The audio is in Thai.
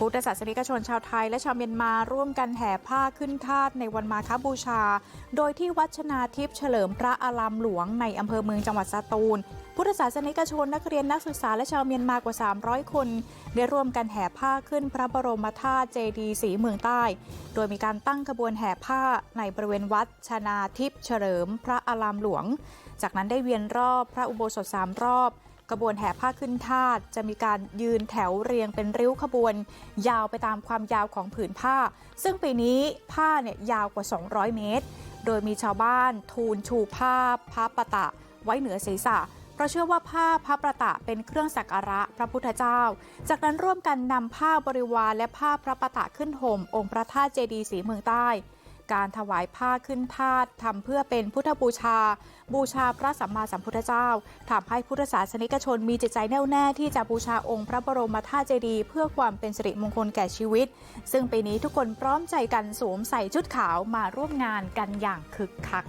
พุทธศาสนิกชนชาวไทยและชาวเมียนมาร่วมกันแห่ผ้าขึ้นคาดในวันมาคบูชา โดยที่วัดชนาทิพย์เฉลิมพระอารามหลวงในอำเภอเมืองจังหวัดสตูล พุทธศาสนิกชนนักเรียนนักศึกษาและชาวเมียนมากว่า 300 คน ได้ร่วมกันแห่ผ้าขึ้นพระบรมธาตุเจดีย์สีเมืองใต้ โดยมีการตั้งขบวนแห่ผ้าในบริเวณวัดชนาทิพย์เฉลิมพระอารามหลวง จากนั้นได้เวียนรอบพระอุโบสถสามรอบ กระบวนแห่ผ้าขึ้นทาสจะมีการยืนแถวเรียงเป็นริ้วขบวน ยาวไปตามความยาวของผืนผ้า ซึ่งปีนี้ผ้าเนี่ยยาวกว่า 200 เมตร โดยมีชาวบ้านทูลชูผ้าพระปะตะ ไว้เหนือศีรษะเพราะเชื่อว่าผ้าพระประตะเป็นเครื่องสักการะพระพุทธเจ้า จากนั้นร่วมกันนำผ้าบริวารและผ้าพระประตะขึ้นห่มองค์พระธาตุเจดีย์สีเมืองใต้ การถวายผ้าขึ้นธาสทำเพื่อเป็นพุทธบูชา บูชาพระสัมมาสัมพุทธเจ้าทำให้พุทธศาสนิกชนมีจิตใจแน่วแน่ที่จะบูชาองค์พระบรมธาตุเจดีย์เพื่อความเป็นสิริมงคลแก่ชีวิต ซึ่งปีนี้ทุกคนพร้อมใจกันสวมใส่ชุดขาวมาร่วมงานกันอย่างคึกคัก